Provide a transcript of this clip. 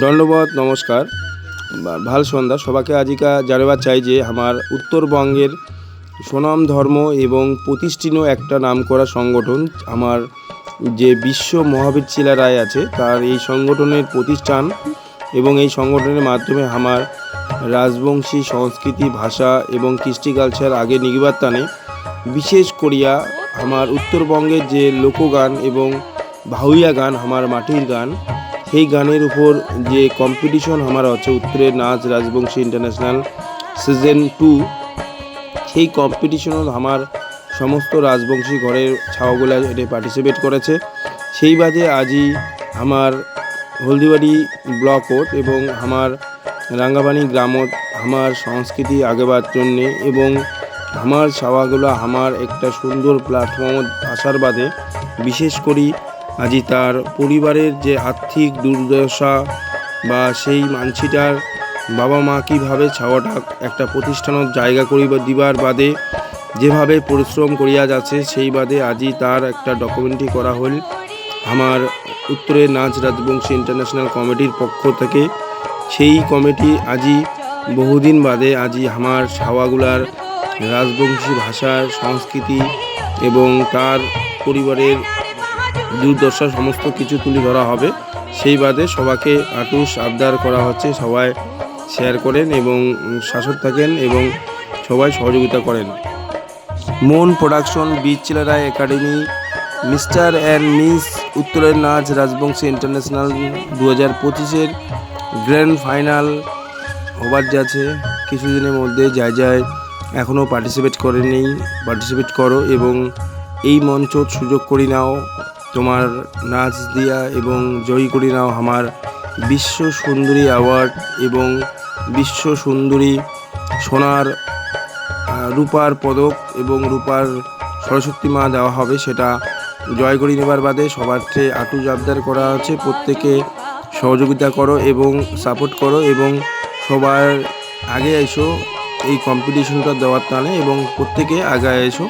দণ্ডবোধ নমস্কার। ভালো সন্ধ্যা। সবাইকে আজিকা জানাবার চাই যে আমার উত্তরবঙ্গের সুনাম ধর্ম এবং প্রতিষ্ঠিত একটা নাম করা সংগঠন, আমার যে বিশ্ব মহাবীর চিলা রায় আছে, তার এই সংগঠনের প্রতিষ্ঠান এবং এই সংগঠনের মাধ্যমে আমার রাজবংশী সংস্কৃতি, ভাষা এবং কৃষ্টি কালচার আগে নিগিবার টানে। বিশেষ করিয়া আমার উত্তরবঙ্গের যে লোকগান এবং ভাউইয়া গান, আমার মাটির গান সেই গানের উপর যে কম্পিটিশন আমার আছে উত্তরের নাচ রাজবংশী ইন্টারন্যাশনাল সিজন টু সেই কম্পিটিশনত আমার সমস্ত রাজবংশী ঘরের ছাওয়াগুলা এতে পার্টিসিপেট করেছে। সেই বাদে আজই আমার হলদিবাড়ি ব্লকত এবং আমার রাঙ্গাবানি গ্রামত আমার সংস্কৃতি আগেবার জন্যে এবং আমার ছাওয়াগুলো আমার একটা সুন্দর প্ল্যাটফর্ম আসার বাদে বিশেষ করি আজি তার পরিবারের যে আর্থিক দুর্দশা বা সেই মানসিটার বাবা মা কীভাবে ছাওয়াটা একটা প্রতিষ্ঠানত জায়গা করিবার দিবার বাদে যেভাবে পরিশ্রম করিয়া যাচ্ছে, সেই বাদে আজি তার একটা ডকুমেন্টারি করা হল। আমার উত্তরের নাচ রাজবংশী ইন্টারন্যাশনাল কমিটির পক্ষ থেকে। সেই কমিটি আজি বহুদিন বাদে আজি আমার ছাওয়াগুলার রাজবংশী ভাষার সংস্কৃতি এবং তার পরিবারের দুর্দশা সমস্ত কিছু তুলে ধরা হবে। সেই বাদে সবাইকে আটুস আবদার করা হচ্ছে, সবাই শেয়ার করেন এবং শাসক থাকেন এবং সবাই সহযোগিতা করেন। মন প্রোডাকশন বীজ Chilarai academy, mister and miss উত্তরের নাচ রাজবংশী ইন্টারন্যাশনাল দু হাজার পঁচিশের গ্র্যান্ড ফাইনাল হবার যাচ্ছে কিছুদিনের মধ্যে যায় যায় এখনও পার্টিসিপেট করেনি। পার্টিসিপেট করো এবং এই মঞ্চত সুযোগ করি নাও। তোমার নাচ দিয়া এবং জয়ী করি নাও আমার বিশ্ব সুন্দরী অ্যাওয়ার্ড এবং বিশ্ব সুন্দরী সোনার রূপার পদক এবং রূপার সরস্বতী মা দেওয়া হবে সেটা জয় করে নেবার বাদে সবার চেয়ে আটু জাবদার করা আছে। প্রত্যেকে সহযোগিতা করো এবং সাপোর্ট করো এবং সবার আগে এসো এই কম্পিটিশনটা দেওয়ার টানে এবং প্রত্যেকে আগে এসো।